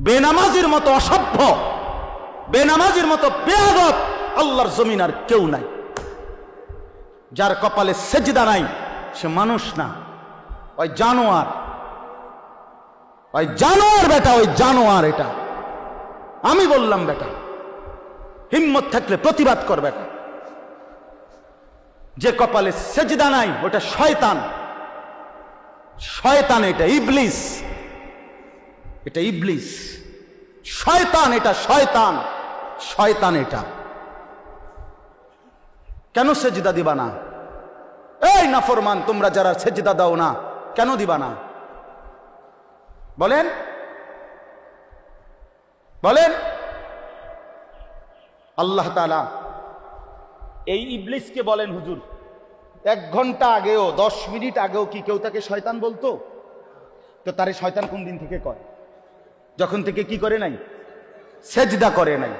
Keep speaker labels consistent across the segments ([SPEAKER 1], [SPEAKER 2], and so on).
[SPEAKER 1] বেনামাজির মতো অসভ্য, বেনামাজির মতো বেয়াদব আল্লাহর জমিন আর কেউ নাই। যার কপালে সেজদা নাই, সে মানুষ না। ওই জানোয়ার ওই জানোয়ার বেটা, ওই জানোয়ার এটা। আমি বললাম বেটা, হিম্মত থাকলে প্রতিবাদ কর বেটা। যে কপালে সেজদা নাই, ওটা শয়তান। শয়তান এটা, ইবলিস। এটা ইবলিস। শয়তান এটা, শয়তান। শয়তান এটা। কেন সেজদা দিবা না? এই নাফরমান, তোমরা যারা সেজদা দাও না, কেন দিবা না? বলেন। বলেন। আল্লাহ তালা এই ইবলিসকে বলেন, হুজুর, এক ঘণ্টা আগেও, দশ মিনিট আগেও কি কেউ তাকে শয়তান বলতো? তো তারে শয়তান কোন দিন থেকে কয়? যখন থেকে কি করে নাই? সেজদা করে নাই।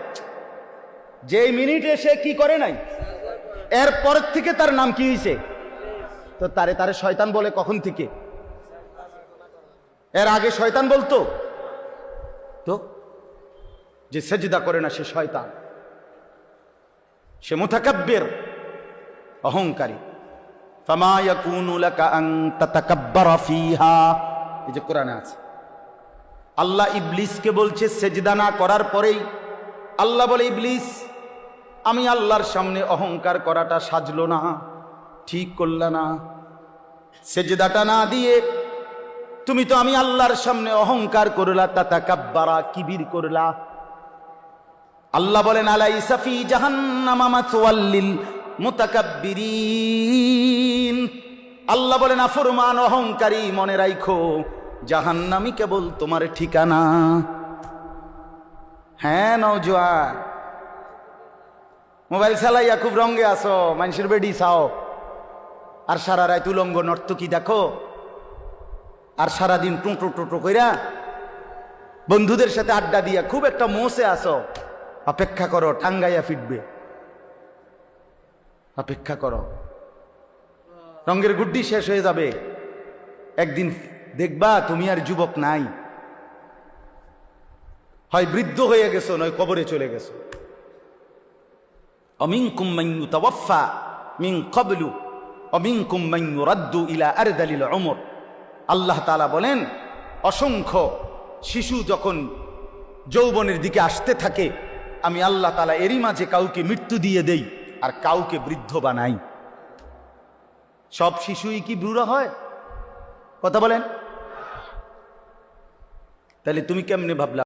[SPEAKER 1] যে মিনিটে সে কি করে নাই? এর পর থেকে তার নাম কি হয়েছে তো তারে তারে শয়তান বলে কখন থেকে? এর আগে শয়তান বলতো তো যে সেজদা করে না সে শয়তান। সে মুতাকাব্বির অহংকারী। ফামা ইয়াকুনু লাকা আন তাতাকাব্বারা ফিহা। এই যে কোরআনে আছে। আল্লাহ ইবলিসকে বলছে, সেজদা না করার পরেই আল্লাহ বলে, ইবলিস, আমি আল্লাহর সামনে অহংকার করাটা সাজলো না, ঠিক করলা না। সেজদাটা না দিয়ে তুমি তো আমি আল্লাহর সামনে অহংকার করলা তাতা কাব্বারা কিবির করলা। আল্লাহ বলেন আলাই সাফি জাহান্নামা মাসওয়াল্লিল মুতাকাব্বিরিন। আল্লাহ বলেন আফরমান অহংকারী মনে রাইখো জাহান্নামি কেবল তোমার ঠিকানা। হ্যাঁ নওজোয়ান মোবাইল চালাইয়া খুব রঙে আসো মানুষের বেডি চাও। আর সারা রায় তুলঙ্গ নর্তকী দেখো? আর সারাদিন টুঁটো টুটো কইরা বন্ধুদের সাথে আড্ডা দিয়া খুব একটা মোসে আসো অপেক্ষা করো টাঙ্গাইয়া ফিটবে। অপেক্ষা করো। রঙের গুড্ডি শেষ হয়ে যাবে। একদিন দেখবা তুমি আর যুবক নাই। হয় বৃদ্ধ হয়ে গেছো, নয় কবরে চলে গেছো। অমিং মাইয়ু তাওয়াফা মিং কবলু অমিং মাইয়ু রাদ্দু ইলা আরদালিল অমর আল্লাহ তালা বলেন, অসংখ্য শিশু যখন যৌবনের দিকে আসতে থাকে, আমি আল্লাহ তালা এরই মাঝে কাউকে মৃত্যু দিয়ে দেই, আর কাউকে বৃদ্ধ বানাই। সব শিশুই কি বুড়ো হয়? কথা বলেন। তাহলে তুমি কেমনে ভাবলা